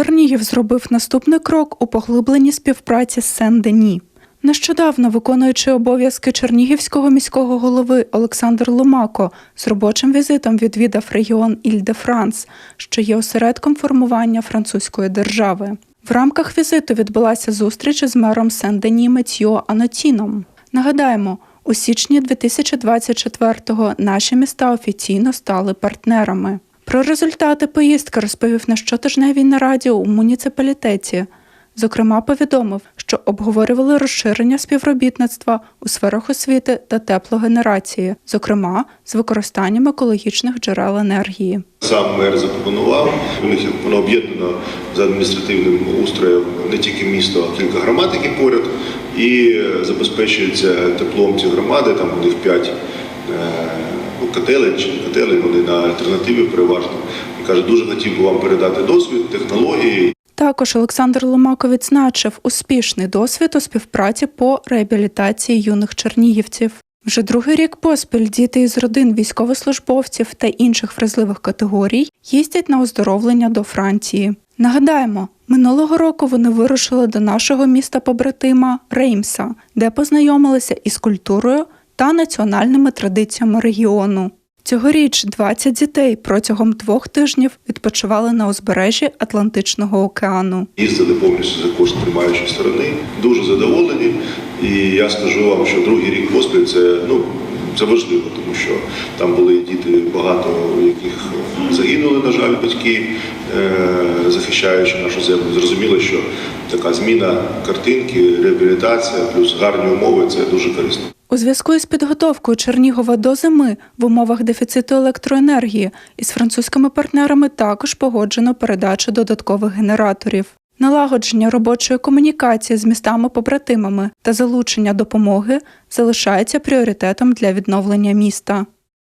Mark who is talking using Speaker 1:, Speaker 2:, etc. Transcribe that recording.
Speaker 1: Чернігів зробив наступний крок у поглибленні співпраці з Сен-Дені. Нещодавно виконуючи обов'язки Чернігівського міського голови Олександр Ломако з робочим візитом відвідав регіон Іль-де-Франс, що є осередком формування французької держави. В рамках візиту відбулася зустріч із мером Сен-Дені Метьйо Анотіном. Нагадаємо, у січні 2024-го наші міста офіційно стали партнерами. Про результати поїздки розповів на щотижневій нараді у муніципалітеті. Зокрема, повідомив, що обговорювали розширення співробітництва у сферах освіти та теплогенерації, зокрема з використанням екологічних джерел енергії.
Speaker 2: Сам мер запропонував. У них воно об'єднано за адміністративним устроєм не тільки місто, а кілька громад, які поряд, і забезпечується теплом ці громади. Там у них п'ять е, ну, котелень чи не котелень, вони на альтернативі переважно. І каже, дуже хотів би вам передати досвід, технології.
Speaker 1: Також Олександр Ломако відзначив успішний досвід у співпраці по реабілітації юних чернігівців. Вже другий рік поспіль діти із родин військовослужбовців та інших вразливих категорій їздять на оздоровлення до Франції. Нагадаємо, минулого року вони вирушили до нашого міста побратима Реймса, де познайомилися із культурою та національними традиціями регіону. Цьогоріч 20 дітей протягом двох тижнів відпочивали на узбережжі Атлантичного океану.
Speaker 2: Їздили повністю за кошт приймаючої сторони, дуже задоволені. І я скажу вам, що другий рік поспіль це ну це важливо, тому що там були діти, багато яких загинули, на жаль, батьки, е, захищаючи нашу землю. Зрозуміло, що така зміна картинки, реабілітація плюс гарні умови це дуже корисно.
Speaker 1: У зв'язку із підготовкою Чернігова до зими в умовах дефіциту електроенергії із французькими партнерами також погоджено передачу додаткових генераторів. Налагодження робочої комунікації з містами-побратимами та залучення допомоги залишається пріоритетом для відновлення міста.